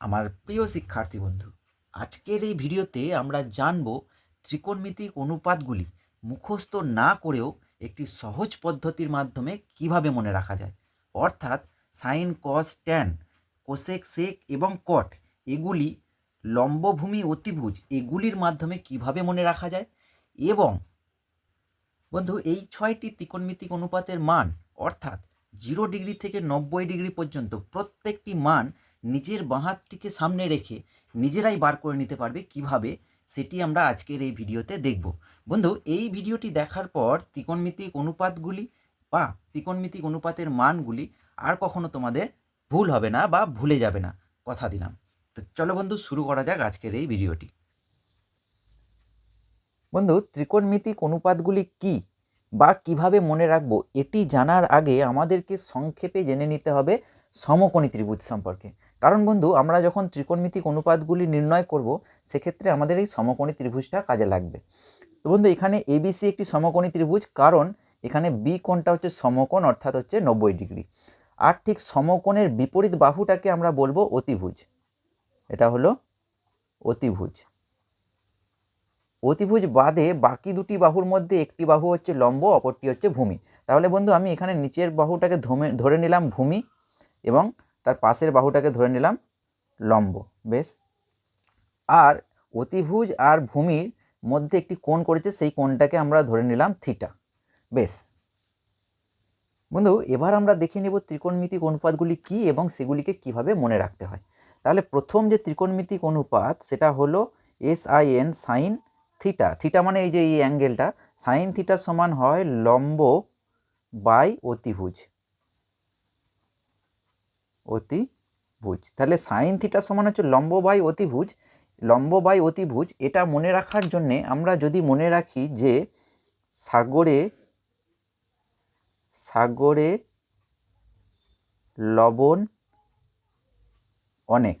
আমার প্রিয় শিক্ষার্থী বন্ধু, আজকের এই ভিডিওতে আমরা জানব ত্রিকোণমিতিক অনুপাতগুলি মুখস্থ না করেও একটি সহজ পদ্ধতির মাধ্যমে কীভাবে মনে রাখা যায়। অর্থাৎ sine, cos, tan, cosec, sec এবং কট, এগুলি লম্বভূমি অতিভুজ, এগুলির মাধ্যমে কীভাবে মনে রাখা যায়? এবং বন্ধু, এই ছয়টি ত্রিকোণমিতিক অনুপাতের মান, অর্থাৎ জিরো ডিগ্রি থেকে নব্বই ডিগ্রি পর্যন্ত প্রত্যেকটি মান নিজের বাঁ হাতটিকে সামনে রেখে নিজেরাই বার করে নিতে পারবে কীভাবে, সেটি আমরা আজকের এই ভিডিওতে দেখব। বন্ধু, এই ভিডিওটি দেখার পর ত্রিকোণমিতিক অনুপাতগুলি বা ত্রিকোণমিতিক অনুপাতের মানগুলি আর কখনো তোমাদের ভুল হবে না বা ভুলে যাবে না, কথা দিলাম। তো চলো বন্ধু, শুরু করা যাক আজকের এই ভিডিওটি। বন্ধু, ত্রিকোণমিতিক অনুপাতগুলি কি বা কীভাবে মনে রাখব, এটি জানার আগে আমাদেরকে সংক্ষেপে জেনে নিতে হবে সমকোণী ত্রিভুজ সম্পর্কে। কারণ বন্ধু, আমরা যখন ত্রিকোণমিতিক অনুপাতগুলি নির্ণয় করব, সেক্ষেত্রে আমাদের এই সমকোণী ত্রিভুজটা কাজে লাগবে। তো বন্ধু, এখানে এবিসি একটি সমকোণী ত্রিভুজ, কারণ এখানে বি কোণটা হচ্ছে সমকোণ, অর্থাৎ হচ্ছে নব্বই ডিগ্রি। আর ঠিক সমকোণের বিপরীত বাহুটাকে আমরা বলব অতিভুজ। এটা হলো অতিভুজ। অতিভুজ বাদে বাকি দুটি বাহুর মধ্যে একটি বাহু হচ্ছে লম্ব, অপরটি হচ্ছে ভূমি। তাহলে বন্ধু, আমি এখানে নিচের বাহুটাকে ধরে নিলাম ভূমি এবং তার পাশের বাহুটাকে ধরে নিলাম লম্ব, বেশ? আর অতিভুজ আর ভূমির মধ্যে একটি কোণ করেছে, সেই কোণটাকে আমরা ধরে নিলাম থিটা, বেশ? বন্ধু, এবার আমরা দেখে নেব ত্রিকোণমিতিক অনুপাতগুলি কি এবং সেগুলিকে কীভাবে মনে রাখতে হয়। তাহলে প্রথম যে ত্রিকোণমিতিক অনুপাত, সেটা হলো S I N sine theta theta মানে এই যে এই অ্যাঙ্গেলটা সাইন থিটা সমান হয় লম্ব বাই অতিভুজ। অতিভুজ তাহলে সাইন থিটা সমান হচ্ছে লম্ব বাই অতিভুজ লম্ব বাই অতিভুজ এটা মনে রাখার জন্যে আমরা যদি মনে রাখি যে সাগরে সাগরে লবণ অনেক।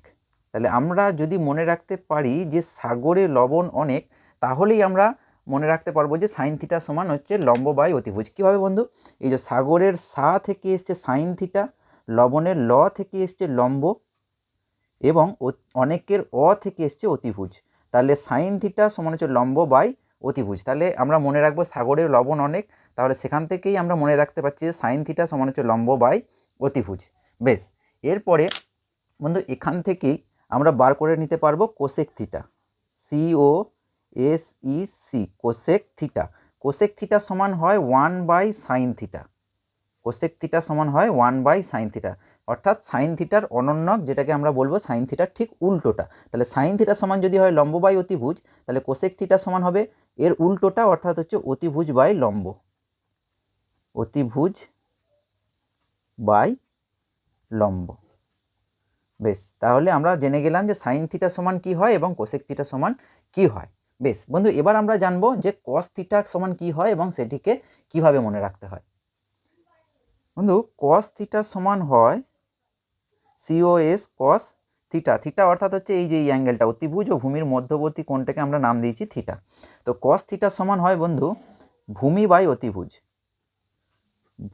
তাহলে আমরা যদি মনে রাখতে পারি যে সাগরে লবণ অনেক, তাহলেই আমরা মনে রাখতে পারব যে সাইন থিটা সমান হচ্ছে লম্ব বাই অতিভুজ কীভাবে বন্ধু? এই যে সাগরের সা থেকে এসছে সাইন থিটা লবণের ল থেকে এসছে লম্ব এবং অনেকের অ থেকে এসছে অতিভুজ। তাহলে সাইন থিটা সমান হচ্ছে লম্ব বাই অতিভুজ। তাহলে আমরা মনে রাখব সাগরের লবণ অনেক, তাহলে সেখান থেকেই আমরা মনে রাখতে পারছি যে সাইন থিটা সমান হচ্ছে লম্ব বাই অতিভুজ। বেশ, এরপরে বন্ধু এখান থেকেই আমরা বার করে নিতে পারব cosec theta C O S E C cosec theta. Cosec theta সমান হয় one by sine theta. Cosec theta সমান হয় ওয়ান বাই সাইন থিটা অর্থাৎ সাইন থিটার অনন্যক যেটাকে আমরা বলব সাইন থিটার ঠিক উল্টোটা। তাহলে সাইন থিটা সমান যদি হয় লম্ব বাই অতিভুজ, তাহলে কোসেক থিটা সমান হবে এর উল্টোটা, অর্থাৎ হচ্ছে অতিভুজ বাই লম্ব। অতিভুজ বাই লম্ব। বেশ, তাহলে আমরা জেনে গেলাম যে সাইন থিটা সমান কি হয় এবং কোসেক থিটা সমান কি হয়। বেশ, বন্ধু, এবার আমরা জানব যে কস থিটা সমান কি হয় এবং সেটিকে কীভাবে মনে রাখতে হয়। বন্ধু কস থিটা সমান হয় সিওএস কস থিটা থিটা অর্থাৎ হচ্ছে এই যে এই অ্যাঙ্গেলটা অতিভুজ ও ভূমির মধ্যবর্তী কোণটাকে আমরা নাম দিয়েছি থিটা তো কস থিটা সমান হয় বন্ধু, ভূমি বাই অতিভুজ।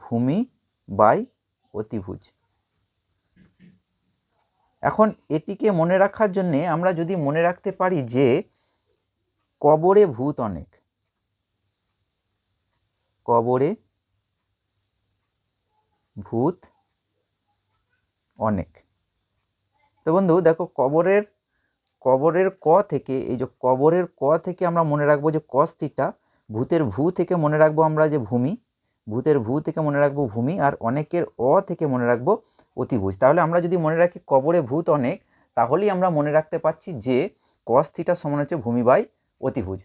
ভূমি বাই অতিভুজ। এখন এটিকে মনে রাখার জন্যে আমরা যদি মনে রাখতে পারি যে কবরে ভূত অনেক। কবরে ভূত অনেক। তো বন্ধু, দেখো কবরের কবরের ক থেকে, এই যে কবরের ক থেকে আমরা মনে রাখব যে কস থিটা ভূতের ভূ থেকে মনে রাখব আমরা যে ভূমি, ভূতের ভূ থেকে মনে রাখব ভূমি, আর অনেকের অ থেকে মনে রাখব অতিভুজ। তাহলে আমরা যদি মনে রাখি কবরে ভূত অনেক, তাহলেই আমরা মনে রাখতে পারছি যে কস থিটা সমান হচ্ছে ভূমি বাই অতিভুজ।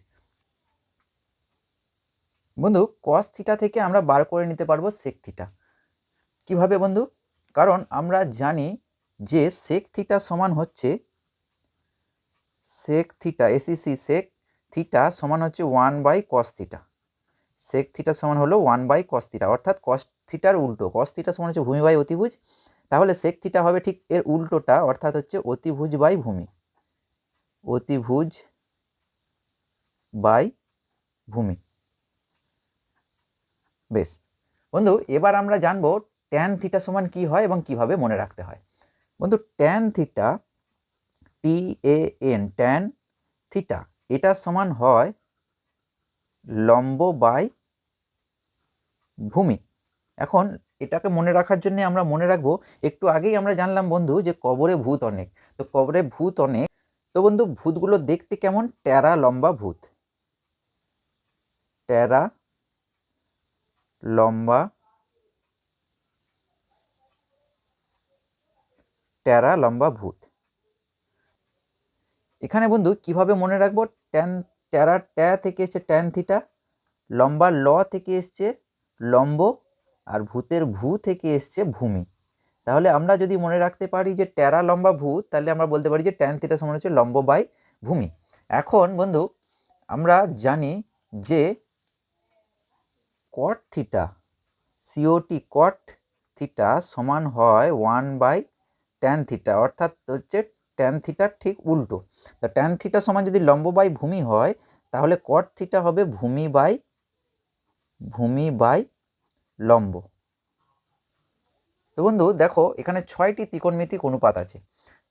বন্ধু কস থিটা থেকে আমরা বার করে নিতে পারব সেক থিটা। কীভাবে বন্ধু? কারণ আমরা জানি যে সেক থিটা সমান হচ্ছে sec theta S E C sec theta সমান হচ্ছে one by cos theta sec theta সমান হলো ওয়ান বাই কস থিটা অর্থাৎ কস থিটার উল্টো। কস থিটা সমান হচ্ছে ভূমি বাই অতিভুজ। তাহলে সেক থিটা হবে ঠিক এর উল্টোটা, অর্থাৎ হচ্ছে অতিভুজ বাই ভূমি। অতিভুজ বাই ভূমি। বেশ। বন্ধু, এবার আমরা জানব ট্যান থিটা সমান কি হয় এবং কীভাবে মনে রাখতে হয়? বন্ধু tan theta T A N tan theta এটা সমান হয় লম্ব বাই ভূমি। এখন এটাকে মনে রাখার জন্য আমরা মনে রাখব, একটু আগেই আমরা জানলাম বন্ধু যে কবরে ভূত অনেক। তো কবরে ভূত অনেক। তো বন্ধু, ভূতগুলো দেখতে কেমন? ট্যারা লম্বা ভূত। ট্যারা লম্বা ট্যারা লম্বা ভূত। এখানে বন্ধু কীভাবে মনে রাখব? ট্যান ট্যারা ট্যা থেকে এসছে ট্যান থিটা লম্বা ল থেকে এসছে লম্ব, আর ভূতের ভূ থেকে এসছে ভূমি। তাহলে আমরা যদি মনে রাখতে পারি যে ট্যারা লম্বা ভূত, তাহলে আমরা বলতে পারি যে ট্যান থিটা সমান হচ্ছে লম্ব বাই ভূমি। এখন বন্ধু আমরা জানি যে cot theta C O T cot theta সমান হয় ওয়ান বাই ট্যান থিটা অর্থাৎ হচ্ছে ট্যান থিটার ঠিক উল্টো। তা ট্যান থিটা সমান যদি লম্ব বাই ভূমি হয় তাহলে কট থিটা হবে ভূমি বাই ভূমি বাই লম্ব। তো বন্ধু দেখো এখানে ছয়টি ত্রিকোণমিতিক অনুপাত আছে।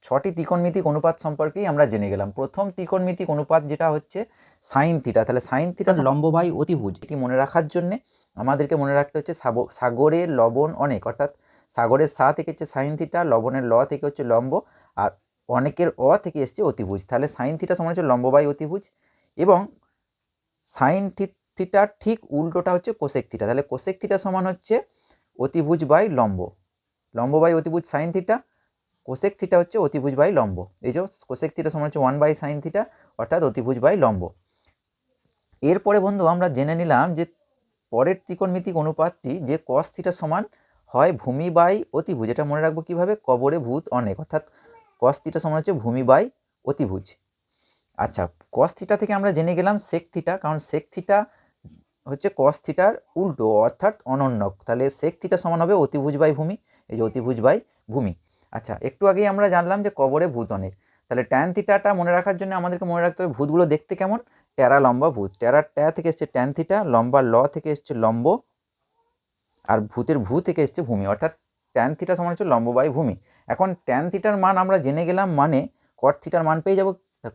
ছটি ত্রিকোণমিতিক অনুপাত সম্পর্কেই আমরা জেনে গেলাম। প্রথম ত্রিকোণমিতিক অনুপাত যেটা হচ্ছে সাইন থিটা তাহলে সাইন থিটা লম্ব বাই অতিভুজ। এটি মনে রাখার জন্যে আমাদেরকে মনে রাখতে হচ্ছে সাগরে লবণ অনেক অর্থাৎ সাগরের সা থেকে হচ্ছে সাইন থিটা, লবণের ল থেকে হচ্ছে লম্ব, আর অনেকের অ থেকে এসছে অতিভুজ। তাহলে সাইন থিটা সমান হচ্ছে লম্ব বাই অতিভুজ এবং সাইন থিটার ঠিক উল্টোটা হচ্ছে কোসেক থিটা। তাহলে কোসেক থিটা সমান হচ্ছে অতিভুজ বাই লম্ব। লম্ব বাই অতিভুজ সাইন থিটা, কোসেক থিটা হচ্ছে অতিভুজ বাই লম্ব। এই যে কোসেক থিটা সমান হচ্ছে ওয়ান বাই সাইন থিটা, অর্থাৎ অতিভুজ বাই লম্ব। এরপরে বন্ধু আমরা জেনে নিলাম যে পরের ত্রিকোণমিতিক অনুপাতটি যে কস থিটা সমান হয় ভূমি বাই অতিভুজ। এটা মনে রাখব কীভাবে? কবরে ভূত অনেক। অর্থাৎ কস থিটা সমান হচ্ছে ভূমি বাই অতিভুজ। আচ্ছা কস থিটা থেকে আমরা জেনে গেলাম সেক থিটা কারণ সেক থিটা হচ্ছে কস থিটার উল্টো, অর্থাৎ অনন্যক। তাহলে সেক থিটা সমান হবে অতিভুজ বাই ভূমি, এই যে অতিভুজ বাই ভূমি। আচ্ছা একটু আগেই আমরা জানলাম যে কবরে ভূত অনেক। তাহলে ট্যান থিটাটা মনে রাখার জন্য আমাদেরকে মনে রাখতে হবে ভূতগুলো দেখতে কেমন? ট্যারা লম্বা ভূত। ট্যারা ট্যা থেকে এসছে ট্যান থিটা লম্বা ল থেকে এসছে লম্ব আর ভূতের ভূ থেকে এসছে ভূমি, অর্থাৎ ট্যান থিটা সমান হচ্ছে লম্ব বাই ভূমি। এখন ট্যান থিটার মান আমরা জেনে গেলাম মানে কট থিটার মান পেয়ে যাব।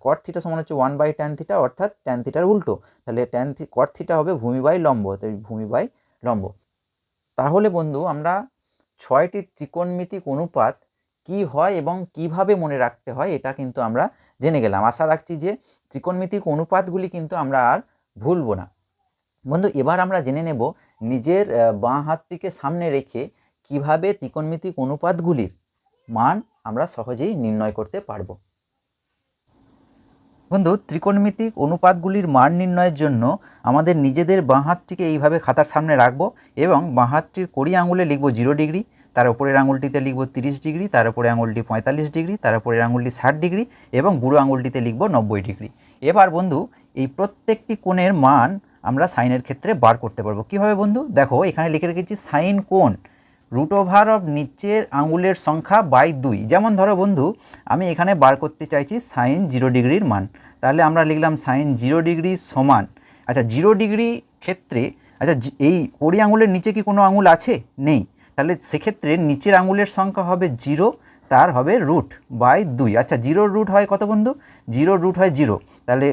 কট থিটা সমান হচ্ছে ওয়ান বাই ট্যান থিটা অর্থাৎ ট্যান থিটার উল্টো। তাহলে ট্যান কট থিটা হবে ভূমি বাই লম্ব ভূমি বাই লম্ব। তাহলে বন্ধু, আমরা ছয়টি ত্রিকোণমিতিক অনুপাত কি হয় এবং কীভাবে মনে রাখতে হয় এটা কিন্তু আমরা জেনে গেলাম। আশা রাখছি যে ত্রিকোণমিতিক অনুপাতগুলি কিন্তু আমরা আর ভুলবো না। বন্ধু, এবার আমরা জেনে নেব নিজের বাঁ হাতটিকে সামনে রেখে কীভাবে ত্রিকোণমিতিক অনুপাতগুলির মান আমরা সহজেই নির্ণয় করতে পারব। বন্ধু, ত্রিকোণমিতিক অনুপাতগুলির মান নির্ণয়ের জন্য আমাদের নিজেদের বাঁ হাতটিকে এইভাবে খাতার সামনে রাখব এবং বাঁ হাতটির কড়ি আঙুলে লিখব জিরো ডিগ্রি, তার উপরের আঙুলটিতে লিখব তিরিশ ডিগ্রি, তার উপরে আঙুলটি পঁয়তাল্লিশ ডিগ্রি, তার উপরের আঙুলটি ষাট ডিগ্রি এবং বুড়ো আঙুলটিতে লিখব নব্বই ডিগ্রি। এবার বন্ধু, এই প্রত্যেকটি কোণের মান আমরা সাইনের ক্ষেত্রে বার করতে পারব। কীভাবে বন্ধু? দেখো, এখানে লিখে রেখেছি সাইন কোণ রুট ওভার অফ নিচের আঙুলের সংখ্যা বাই দুই। যেমন ধরো বন্ধু, আমি এখানে বার করতে চাইছি সাইন জিরো ডিগ্রির মান। তাহলে আমরা লিখলাম সাইন জিরো ডিগ্রি সমান। আচ্ছা জিরো ডিগ্রি ক্ষেত্রে আচ্ছা এই কড়ি আঙুলের নিচে কি কোনো আঙুল আছে? নেই। তাহলে সেক্ষেত্রে নিচের আঙুলের সংখ্যা হবে জিরো, তার হবে রুট বাই দুই। আচ্ছা জিরোর রুট হয় কত বন্ধু? জিরোর রুট হয় জিরো। তাহলে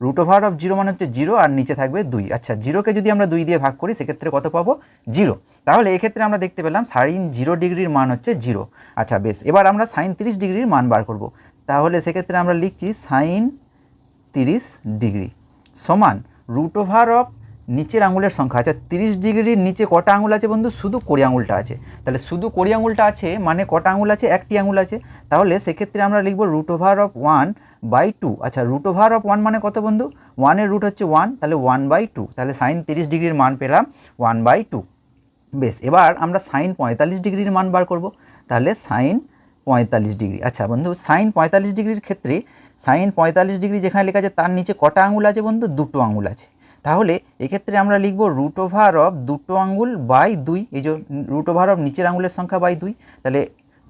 রুট ওভার অফ জিরো মানে হচ্ছে জিরো আর নিচে থাকবে দুই। আচ্ছা জিরোকে যদি আমরা দুই দিয়ে ভাগ করি, সেক্ষেত্রে কত পাবো? জিরো তাহলে এক্ষেত্রে আমরা দেখতে পেলাম সাইন জিরো ডিগ্রির মান হচ্ছে জিরো আচ্ছা বেশ। এবার আমরা সাইন তিরিশ ডিগ্রির মান বার করব। তাহলে সেক্ষেত্রে আমরা লিখছি সাইন তিরিশ ডিগ্রি সমান রুট ওভার অফ নিচের আঙুলের সংখ্যা। আচ্ছা তিরিশ ডিগ্রির নিচে কটা আঙুল আছে বন্ধু? শুধু কড়ি আঙুলটা আছে। তাহলে শুধু কড়ি আঙুলটা আছে মানে কটা আঙুল আছে? একটি আঙুল আছে। তাহলে সেক্ষেত্রে আমরা লিখব root over of one by two আচ্ছা রুট ওভার অফ ওয়ান মানে কত বন্ধু? ওয়ানের রুট হচ্ছে ওয়ান তাহলে ওয়ান বাই টু তাহলে সাইন তিরিশ ডিগ্রির মান পেলাম ওয়ান বাই টু বেশ, এবার আমরা সাইন পঁয়তাল্লিশ ডিগ্রির মান বার করব, তাহলে সাইন পঁয়তাল্লিশ ডিগ্রি। আচ্ছা বন্ধু সাইন পঁয়তাল্লিশ ডিগ্রির ক্ষেত্রে সাইন পঁয়তাল্লিশ ডিগ্রি যেখানে লেখা আছে, তার নিচে কটা আঙুল আছে বন্ধু? দুটো আঙুল আছে। তাহলে এক্ষেত্রে আমরা লিখব রুট ওভার অফ দুটো আঙুল বাই দুই, এই যে রুট ওভার অফ নিচের আঙুলের সংখ্যা বাই দুই, তাহলে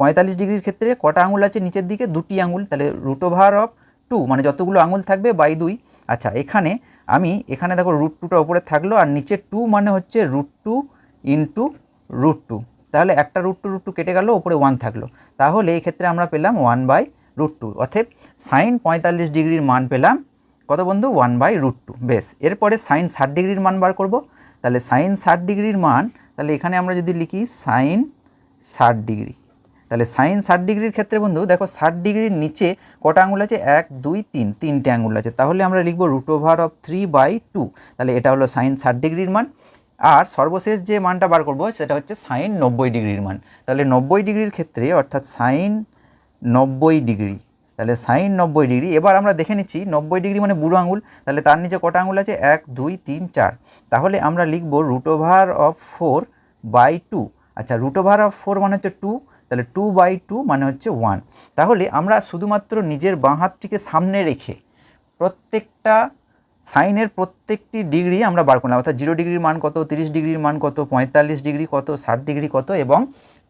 পঁয়তাল্লিশ ডিগ্রির ক্ষেত্রে কটা আঙুল আছে নিচের দিকে? দুটি আঙুল, তাহলে রুট ওভার অফ টু মানে যতগুলো আঙুল থাকবে বাই দুই। আচ্ছা এখানে আমি, এখানে দেখো রুট টুটা উপরে থাকল, আর নিচে টু মানে হচ্ছে root two into root two তাহলে একটা রুট টু রুট টু কেটে গেল ওপরে ওয়ান থাকল। তাহলে এই ক্ষেত্রে আমরা পেলাম ওয়ান বাই রুট টু অর্থাৎ সাইন পঁয়তাল্লিশ ডিগ্রির মান পেলাম, কত বন্ধু? ওয়ান বাই রুট টু বেশ, এরপরে সাইন ষাট ডিগ্রির মান বার করব। তাহলে সাইন ষাট ডিগ্রির মান, তাহলে এখানে আমরা যদি লিখি সাইন ষাট ডিগ্রি। তাহলে সাইন ষাট ডিগ্রির ক্ষেত্রে বন্ধু, দেখো ষাট ডিগ্রির নিচে কটা আঙুল আছে? এক, দুই, তিন, তিনটে আঙুল আছে। তাহলে আমরা লিখব root over of three by two তাহলে এটা হলো সাইন ষাট ডিগ্রির মান। আর সর্বশেষ যে মানটা বার করব, সেটা হচ্ছে সাইন নব্বই ডিগ্রির মান। তাহলে নব্বই ডিগ্রির ক্ষেত্রে অর্থাৎ সাইন নব্বই ডিগ্রি, তাহলে সাইন নব্বই ডিগ্রি। এবার আমরা দেখে নিচ্ছি নব্বই ডিগ্রি মানে বুড়ো আঙুল তাহলে তার নিচে কটা আঙুল আছে? এক, দুই, তিন, চার। তাহলে আমরা লিখব root over of four by two আচ্ছা রুট ওভার অফ ফোর মানে হচ্ছে টু তাহলে টু বাই টু মানে হচ্ছে ওয়ান তাহলে আমরা শুধুমাত্র নিজের বাঁ হাতটিকে সামনে রেখে প্রত্যেকটা সাইনের প্রত্যেকটি ডিগ্রি আমরা বার করলাম। অর্থাৎ জিরো ডিগ্রির মান কত, তিরিশ ডিগ্রির মান কত, পঁয়তাল্লিশ ডিগ্রি কত, ষাট ডিগ্রি কত এবং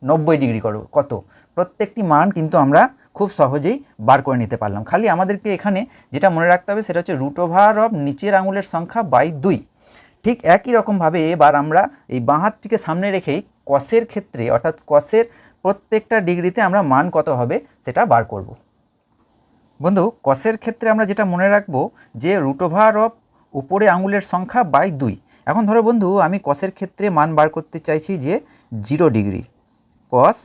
নব্বই ডিগ্রি কত। প্রত্যেকটি মান কিন্তু আমরা খুব সহজেই বার করে নিতে পারলাম। খালি আমাদেরকে এখানে যেটা মনে রাখতে হবে সেটা হচ্ছে রুট ওভার অফ নিচের আঙুলের সংখ্যা বাই দুই। ঠিক একই রকমভাবে এবার আমরা এই বাঁ হাতটিকে সামনে রেখেই কসের ক্ষেত্রে অর্থাৎ কসের প্রত্যেকটা ডিগ্রিতে আমরা মান কত হবে সেটা বার করব। বন্ধু কসের ক্ষেত্রে আমরা যেটা মনে রাখব যে রুট ওভার অফ উপরে আঙুলের সংখ্যা বাই দুই। এখন ধরো বন্ধু, আমি কসের ক্ষেত্রে মান বার করতে চাইছি যে zero degree. Cos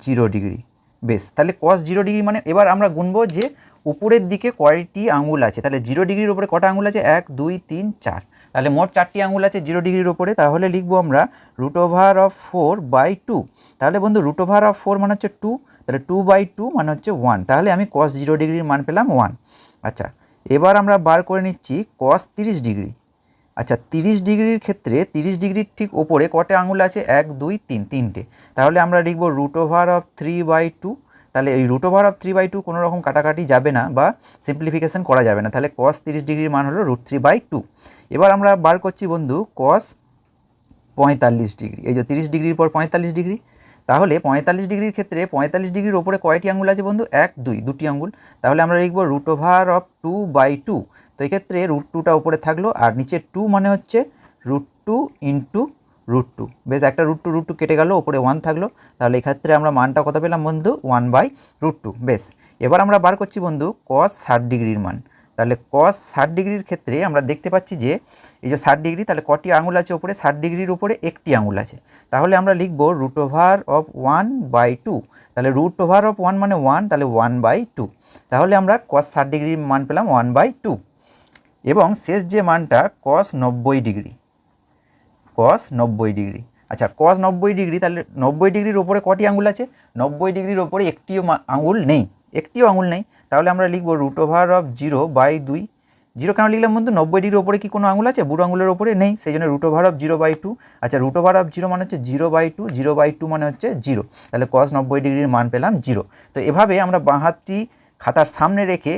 zero degree. বেশ, তাহলে কস জিরো ডিগ্রি মানে এবার আমরা গুনবো যে উপরের দিকে কয়টি আঙুল আছে। তাহলে জিরো ডিগ্রির উপরে কটা আঙুল আছে? এক, দুই, তিন, চার। তাহলে মোট চারটি আঙুল আছে জিরো ডিগ্রির ওপরে তাহলে লিখব আমরা root over of four by two তাহলে বন্ধু রুট ওভার অফ ফোর মানে হচ্ছে টু তাহলে টু বাই টু মানে হচ্ছে ওয়ান তাহলে আমি কস জিরো ডিগ্রির মান পেলাম ওয়ান আচ্ছা এবার আমরা বার করে নিচ্ছি কস তিরিশ ডিগ্রি আচ্ছা তিরিশ ডিগ্রির ক্ষেত্রে তিরিশ ডিগ্রির ঠিক ওপরে কটা আঙুল আছে? এক, দুই, তিন, তিনটে। তাহলে আমরা লিখব root over of three by two তাহলে এই root over of three by two কোনো রকম কাটাকাটি যাবে না বা সিম্পলিফিকেশন করা যাবে না। তাহলে কস তিরিশ ডিগ্রির মান হলো রুট থ্রি বাই টু এবার আমরা বার করছি বন্ধু কস পঁয়তাল্লিশ ডিগ্রি। এই যে তিরিশ ডিগ্রির পর পঁয়তাল্লিশ ডিগ্রি, তাহলে পঁয়তাল্লিশ ডিগ্রির ক্ষেত্রে পঁয়তাল্লিশ ডিগ্রির ওপরে কয়টি আঙুল আছে বন্ধু? এক, দুই, দুটি আঙুল তাহলে আমরা লিখব root over of two by two তো এক্ষেত্রে রুট টুটা উপরে থাকল, আর নিচে টু মানে হচ্ছে root two into root two বেশ, একটা রুট টু রুট টু কেটে গেল, ওপরে ওয়ান থাকল। তাহলে এক্ষেত্রে আমরা মানটা কত পেলাম বন্ধু? ওয়ান বাই রুট টু বেশ, এবার আমরা বার করছি বন্ধু কস ষাট ডিগ্রির মান। তাহলে কস ষাট ডিগ্রির ক্ষেত্রে আমরা দেখতে পাচ্ছি যে, এই যে ষাট ডিগ্রি, তাহলে কটি আঙুল আছে ওপরে ষাট ডিগ্রির উপরে একটি আঙুল আছে। তাহলে আমরা লিখব root over of one by two তাহলে রুট ওভার অফ ওয়ান মানে ওয়ান তাহলে ওয়ান বাই টু তাহলে আমরা কস ষাট ডিগ্রির মান পেলাম ওয়ান বাই টু এবং শেষ যে মানটা কস নব্বই ডিগ্রি। কস নব্বই ডিগ্রি। আচ্ছা কস নব্বই ডিগ্রি, তাহলে নব্বই ডিগ্রির ওপরে কটি আঙুল আছে? নব্বই ডিগ্রির ওপরে একটিও আঙুল নেই। একটিও আঙুল নেই। তাহলে আমরা লিখব root over of zero by দুই। জিরো কেন লিখলাম বন্ধু? নব্বই ডিগ্রির ওপরে কি কোনো আঙুল আছে? বুড়ো আঙুলের ওপরে নেই। সেই জন্য root over of zero by two আচ্ছা রুট ওভার অফ জিরো মানে হচ্ছে zero by two zero by two মানে হচ্ছে জিরো তাহলে কস নব্বই ডিগ্রির মান পেলাম জিরো তো এভাবে আমরা বাঁ হাতটি খাতার সামনে রেখে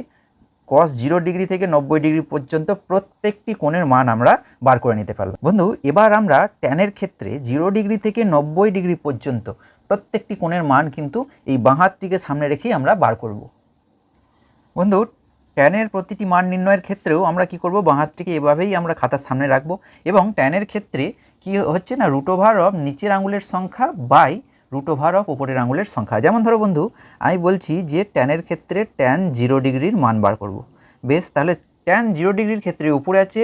কস জিরো ডিগ্রি থেকে নব্বই ডিগ্রি পর্যন্ত প্রত্যেকটি কোণের মান আমরা বার করে নিতে পারলাম। বন্ধু, এবার আমরা ট্যানের ক্ষেত্রে জিরো ডিগ্রি থেকে নব্বই ডিগ্রি পর্যন্ত প্রত্যেকটি কোণের মান কিন্তু এই বাঁ হাতটিকে সামনে রেখেই আমরা বার করব। বন্ধু ট্যানের প্রতিটি মান নির্ণয়ের ক্ষেত্রেও আমরা কি করব? বাঁ হাতটিকে এভাবেই আমরা খাতার সামনে রাখব এবং ট্যানের ক্ষেত্রে কি হচ্ছে না রুট ওভার অফ নিচের আঙুলের সংখ্যা বাই রুট ওভার অফ ওপরের আঙুলের সংখ্যা। যেমন ধরো বন্ধু, আমি বলছি যে ট্যানের ক্ষেত্রে ট্যান জিরো ডিগ্রির মান বার করব। বেশ, তাহলে ট্যান জিরো ডিগ্রির ক্ষেত্রে উপরে আছে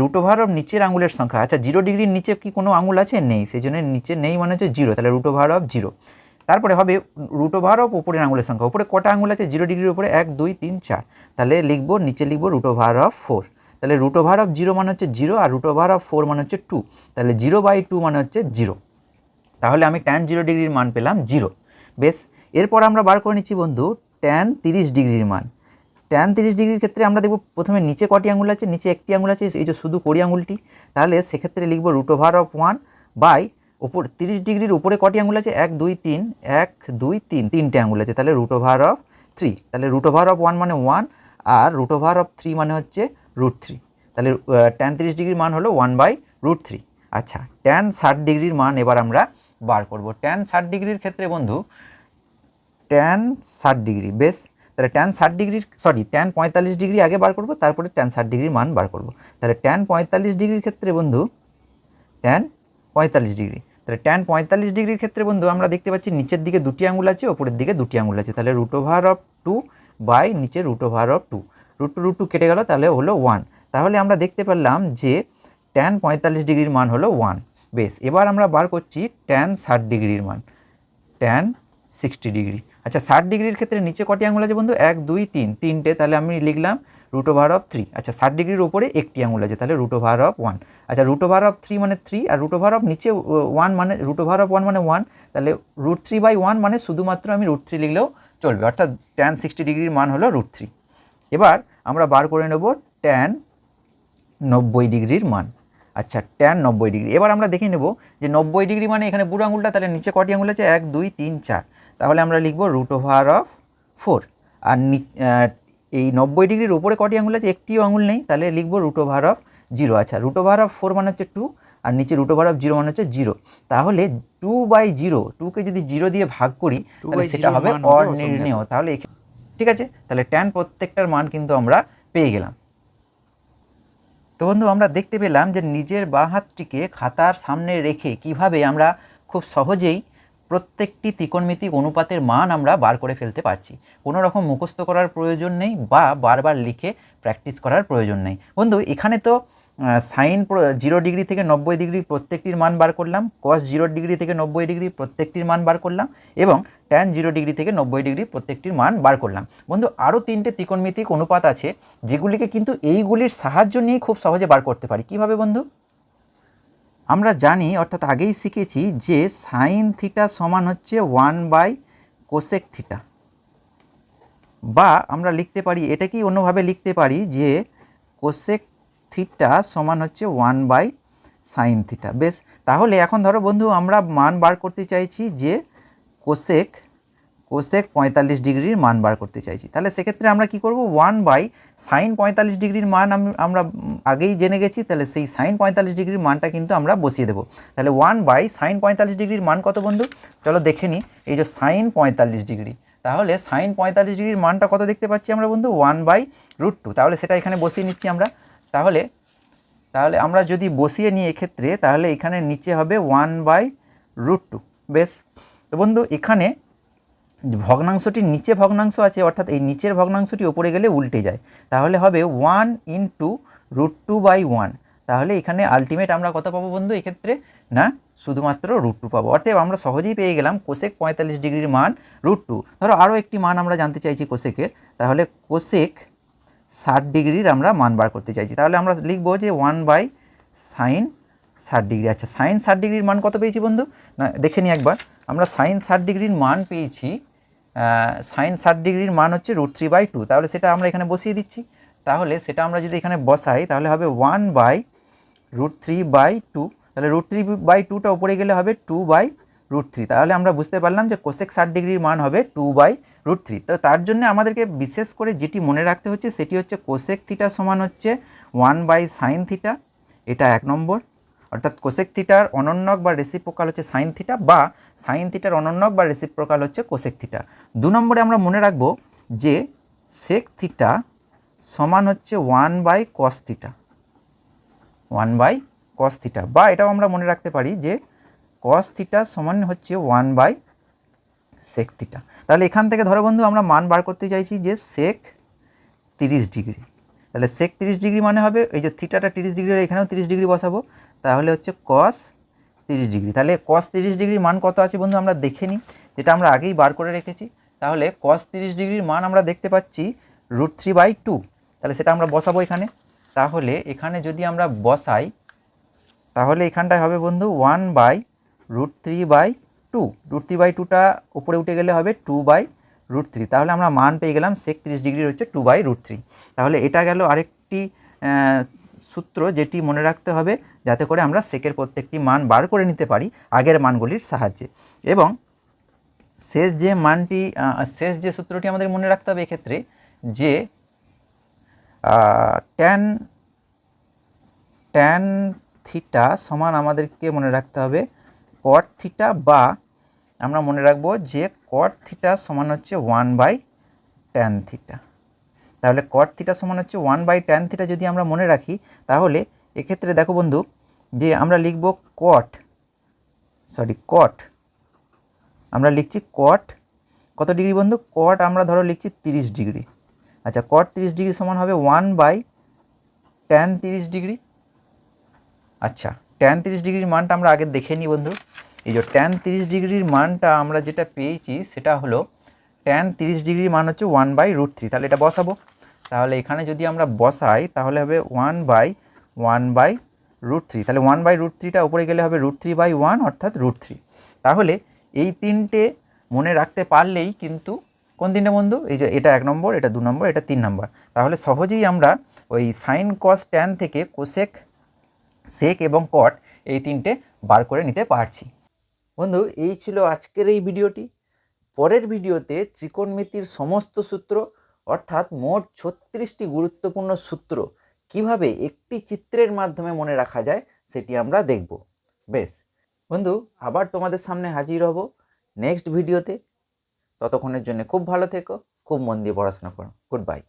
রুট ওভার অফ নিচের আঙুলের সংখ্যা। আচ্ছা জিরো ডিগ্রির নিচে কি কোনো আঙুল আছে? নেই সেই জন্য নিচে নেই মানে হচ্ছে জিরো তাহলে রুট ওভার অফ জিরো তারপরে হবে রুট ওভার অফ ওপরের আঙুলের সংখ্যা। উপরে কটা আঙুল আছে? জিরো ডিগ্রির উপরে এক, দুই, তিন, চার। তাহলে লিখব, নিচে লিখব রুট ওভার অফ ফোর তাহলে রুট ওভার অফ জিরো মানে হচ্ছে জিরো আর রুট ওভার অফ ফোর মানে হচ্ছে টু তাহলে জিরো বাই টু মানে হচ্ছে জিরো তাহলে আমি ট্যান জিরো ডিগ্রির মান পেলাম জিরো বেশ, এরপর আমরা বার করে নিচ্ছি বন্ধু ট্যান তিরিশ ডিগ্রির মান। ট্যান তিরিশ ডিগ্রির ক্ষেত্রে আমরা দেখব প্রথমে নিচে কটি আঙুল আছে, নিচে একটি আঙুল আছে, এই যে শুধু কড়ি আঙুলটি তাহলে সেক্ষেত্রে লিখব root over of one by ওপর তিরিশ ডিগ্রির উপরে কটি আঙুল আছে? এক, দুই, তিন, এক, দুই, তিন, তিনটে আঙুল আছে। তাহলে রুট ওভার অফ থ্রি তাহলে রুট ওভার অফ ওয়ান মানে ওয়ান আর রুট ওভার অফ থ্রি মানে হচ্ছে রুট থ্রি তাহলে ট্যান তিরিশ ডিগ্রির মান হলো ওয়ান বাই রুট থ্রি আচ্ছা ট্যান ষাট ডিগ্রির মান এবার আমরা বার করব। ট্যান ষাট ডিগ্রির ক্ষেত্রে বন্ধু ট্যান ষাট ডিগ্রি, বেশ? তাহলে ট্যান ষাট ডিগ্রির সরি ট্যান পঁয়তাল্লিশ ডিগ্রি আগে বার করব, তারপরে ট্যান ষাট ডিগ্রির মান বার করব। তাহলে ট্যান পঁয়তাল্লিশ ডিগ্রির ক্ষেত্রে বন্ধু ট্যান পঁয়তাল্লিশ ডিগ্রি, তাহলে ট্যান পঁয়তাল্লিশ ডিগ্রির ক্ষেত্রে বন্ধু আমরা দেখতে পাচ্ছি নিচের দিকে দুটি আঙুল আছে, ওপরের দিকে দুটি আঙুল আছে, তাহলে root over of two by নিচে root over of two root two root two কেটে গেল, তাহলে হলো ওয়ান তাহলে আমরা দেখতে পেলাম যে ট্যান পঁয়তাল্লিশ ডিগ্রির মান হলো ওয়ান বেশ, এবার আমরা বার করছি ট্যান ষাট ডিগ্রির মান ট্যান সিক্সটি ডিগ্রি। আচ্ছা ষাট ডিগ্রির ক্ষেত্রে নিচে কটি আঙুল আছে বন্ধু? এক, দুই, তিন। তিনটে, তাহলে আমি লিখলাম রুট ওভার অফ থ্রি আচ্ছা ষাট ডিগ্রির উপরে একটি আঙুল আছে, তাহলে রুট ওভার অফ ওয়ান আচ্ছা রুট ওভার অফ থ্রি মানে থ্রি আর রুট ওভার অফ নিচে ওয়ান মানে রুট ওভার অফ ওয়ান মানে ওয়ান তাহলে রুট থ্রি বাই ওয়ান মানে শুধুমাত্র আমি রুট থ্রি লিখলেও চলবে, অর্থাৎ ট্যান সিক্সটি ডিগ্রির মান হলো রুট থ্রি এবার আমরা বার করে নেব ট্যান নব্বই ডিগ্রির মান। আচ্ছা ট্যান নব্বই ডিগ্রি। এবার আমরা দেখে নেব যে নব্বই ডিগ্রি মানে এখানে বুড়ো আঙুলটা তাহলে নিচে কটি আঙুল আছে? এক দুই তিন চার। তাহলে আমরা লিখব রুট ওভার অফ ফোর আর এই নব্বই ডিগ্রির উপরে কটি আঙুল আছে? একটিও আঙুল নেই। তাহলে লিখব রুট ওভার অফ জিরো আচ্ছা রুট ওভার অফ ফোর মানে হচ্ছে টু আর নিচে রুট ওভার অফ জিরো মানে হচ্ছে জিরো তাহলে টু বাই জিরো টুকে যদি জিরো দিয়ে ভাগ করি তাহলে সেটা হবে হবে অনির্ণেয়। তাহলে ঠিক আছে? তাহলে ট্যান প্রত্যেকটার মান কিন্তু আমরা পেয়ে গেলাম। তো বন্ধু, আমরা দেখতে পেলাম যে নিজের বাঁ হাতটিকে খাতার সামনে রেখে কীভাবে আমরা খুব সহজেই প্রত্যেকটি ত্রিকোণমিতিক অনুপাতের মান আমরা বার করে ফেলতে পারছি। কোনো রকম মুখস্থ করার প্রয়োজন নেই বা বারবার লিখে প্র্যাকটিস করার প্রয়োজন নেই। বন্ধু, এখানে তো সাইন জিরো ডিগ্রি থেকে নব্বই ডিগ্রি প্রত্যেকটির মান বার করলাম কস জিরো ডিগ্রি থেকে নব্বই ডিগ্রি প্রত্যেকটির মান বার করলাম এবং ট্যান জিরো ডিগ্রি থেকে নব্বই ডিগ্রি প্রত্যেকটির মান বার করলাম। বন্ধু আরও তিনটে ত্রিকোণমিতিক অনুপাত আছে যেগুলিকে কিন্তু এইগুলির সাহায্য নিয়ে খুব সহজে বার করতে পারি। কীভাবে বন্ধু? আমরা জানি, অর্থাৎ আগেই শিখেছি যে সাইন থিটা সমান হচ্ছে ওয়ান বাই কোসেক থিটা। বা আমরা লিখতে পারি, এটাকেই অন্যভাবে লিখতে পারি যে কোসেক থিটা সমান হচ্ছে ওয়ান বাই সাইন থিটা বেশ, তাহলে এখন ধরো বন্ধু আমরা মান বার করতে চাইছি যে কোসেক কোসেক পঁয়তাল্লিশ ডিগ্রির মান বার করতে চাইছি। তাহলে সেক্ষেত্রে আমরা কি করব? ওয়ান বাই সাইন পঁয়তাল্লিশ ডিগ্রির মান আমি, আমরা আগেই জেনে গেছি, তাহলে সেই সাইন পঁয়তাল্লিশ ডিগ্রির মানটা কিন্তু আমরা বসিয়ে দেবো। তাহলে ওয়ান বাই সাইন পঁয়তাল্লিশ ডিগ্রির মান কত বন্ধু? চলো দেখে নিই এই যে সাইন পঁয়তাল্লিশ ডিগ্রি। তাহলে সাইন পঁয়তাল্লিশ ডিগ্রির মানটা কত দেখতে পাচ্ছি আমরা বন্ধু? ওয়ান বাই রুট টু তাহলে সেটা এখানে বসিয়ে নিচ্ছি আমরা। তাহলে তাহলে আমরা যদি বসিয়ে নিই এক্ষেত্রে, তাহলে এখানে নিচে হবে ওয়ান বাই রুট টু বেশ, তো বন্ধু, এখানে ভগ্নাংশটির নিচে ভগ্নাংশ আছে, অর্থাৎ এই নিচের ভগ্নাংশটি ওপরে গেলে উল্টে যায়। তাহলে হবে one in two root two by one তাহলে এখানে আলটিমেট আমরা কত পাবো বন্ধু এক্ষেত্রে? না, শুধুমাত্র রুট টু পাবো। অর্থাৎ আমরা সহজেই পেয়ে গেলাম কোশেক পঁয়তাল্লিশ ডিগ্রির মান রুট টু ধরো আরও একটি মান আমরা জানতে চাইছি কোসেকের। তাহলে কোসেক ষাট ডিগ্রির আমরা মান বার করতে চাইছি। তাহলে আমরা লিখব যে ওয়ান বাই সাইন ষাট ডিগ্রি। আচ্ছা সাইন ষাট ডিগ্রির মান কত পেয়েছি বন্ধু? না, দেখে নিই একবার। আমরা সাইন ষাট ডিগ্রির মান পেয়েছি সাইন ষাট ডিগ্রির মান হচ্ছে রুট থ্রি বাই টু। তাহলে সেটা আমরা এখানে বসিয়ে দিচ্ছি। তাহলে সেটা আমরা যদি এখানে বসাই, তাহলে হবে one by root three by two. তাহলে রুট থ্রি বাই টুটা উপরে গেলে হবে টু বাই রুট থ্রি। তাহলে আমরা বুঝতে পারলাম যে কোসেক ষাট ডিগ্রির মান হবে টু বাই রুট থ্রি তো তার জন্য আমাদেরকে বিশেষ করে যেটি মনে রাখতে হচ্ছে, সেটি হচ্ছে কোসেক থিটা সমান হচ্ছে ওয়ান বাই সাইন থিটা এটা এক নম্বর। অর্থাৎ কোসেক থিটার অনন্যক বা রেসিপ্রোকাল হচ্ছে সাইন থিটা বা সাইন থিটার অনন্যক বা রেসিপ্রোকাল হচ্ছে কোসেক থিটা দু নম্বরে আমরা মনে রাখব যে সেক থিটা সমান হচ্ছে one by cos theta one by cos theta বা এটাও আমরা মনে রাখতে পারি যে কস থিটা সমান হচ্ছে ওয়ান বাই সেক থিটা তাহলে এখান থেকে ধরো বন্ধু আমরা মান বার করতে চাইছি যে সেক তিরিশ ডিগ্রি। তাহলে সেক তিরিশ ডিগ্রি মানে হবে এই যে থিটাটা তিরিশ ডিগ্রি এখানেও তিরিশ ডিগ্রি বসাবো। তাহলে হচ্ছে কস তিরিশ ডিগ্রি। তাহলে কস তিরিশ ডিগ্রির মান কত আছে বন্ধু আমরা দেখে নিই, যেটা আমরা আগেই বার করে রেখেছি। তাহলে কস তিরিশ ডিগ্রির মান আমরা দেখতে পাচ্ছি রুট থ্রি বাই টু তাহলে সেটা আমরা বসাবো এখানে। তাহলে এখানে যদি আমরা বসাই, তাহলে এখানটায় হবে বন্ধু one by root three by two, root three by টুটা উপরে উঠে গেলে হবে টু বাই রুট থ্রি। তাহলে আমরা মান পেয়ে গেলাম সেক তিরিশ ডিগ্রির হচ্ছে টু বাই রুট থ্রি। তাহলে এটা গেল আরেকটি সূত্র যেটি মনে রাখতে হবে যাতে করে আমরা সেকের প্রত্যেকটি মান বার করে নিতে পারি আগের মানগুলির সাহায্যে। এবং শেষ যে মানটি শেষ যে সূত্রটি আমাদের মনে রাখতে হবে এক্ষেত্রে যে ট্যান ট্যান থিটা সমান আমাদেরকে মনে রাখতে হবে কট থিটা বা আমরা মনে রাখব যে কট থিটা সমান হচ্ছে ওয়ান বাই ট্যান থিটা তাহলে কট থিটা সমান হচ্ছে ওয়ান বাই ট্যান থিটা যদি আমরা মনে রাখি, তাহলে এক্ষেত্রে দেখো বন্ধু, যে আমরা লিখব কট সরি কট আমরা লিখছি কট কত ডিগ্রি বন্ধু? কট আমরা ধরো লিখছি তিরিশ ডিগ্রি আচ্ছা কট তিরিশ ডিগ্রি সমান হবে ওয়ান বাই ট্যান তিরিশ ডিগ্রি আচ্ছা ট্যান তিরিশ ডিগ্রির মানটা আমরা আগে দেখে নিই বন্ধু। এই যে ট্যান তিরিশ ডিগ্রির মানটা আমরা যেটা পেয়েছি সেটা হলো ট্যান তিরিশ ডিগ্রির মান হচ্ছে ওয়ান বাই রুট থ্রি তাহলে এটা বসাবো। তাহলে এখানে যদি আমরা বসাই, তাহলে হবে one by one by root three তাহলে ওয়ান বাই রুট থ্রিটা উপরে গেলে হবে রুট থ্রি বাই ওয়ান অর্থাৎ রুট থ্রি তাহলে এই তিনটে মনে রাখতে পারলেই কিন্তু কোন তিনটে বন্ধু? এই যে এটা এক নম্বর, এটা দু নম্বর, এটা তিন নম্বর। তাহলে সহজেই আমরা ওই সাইন কস ট্যান থেকে কোসেক সেক এবং কট এই তিনটে বার করে নিতে পারছি। বন্ধু, এই ছিল আজকের এই ভিডিওটি। পরের ভিডিওতে ত্রিকোণমিতির সমস্ত সূত্র, অর্থাৎ মোট ছত্রিশটি গুরুত্বপূর্ণ সূত্র, কীভাবে একটি চিত্রের মাধ্যমে মনে রাখা যায়, সেটি আমরা দেখব। বেশ। বন্ধু, আবার তোমাদের সামনে হাজির হব নেক্সট ভিডিওতে। ততক্ষণের জন্য খুব ভালো থেকো, খুব মন দিয়ে পড়াশোনা করো। Good bye.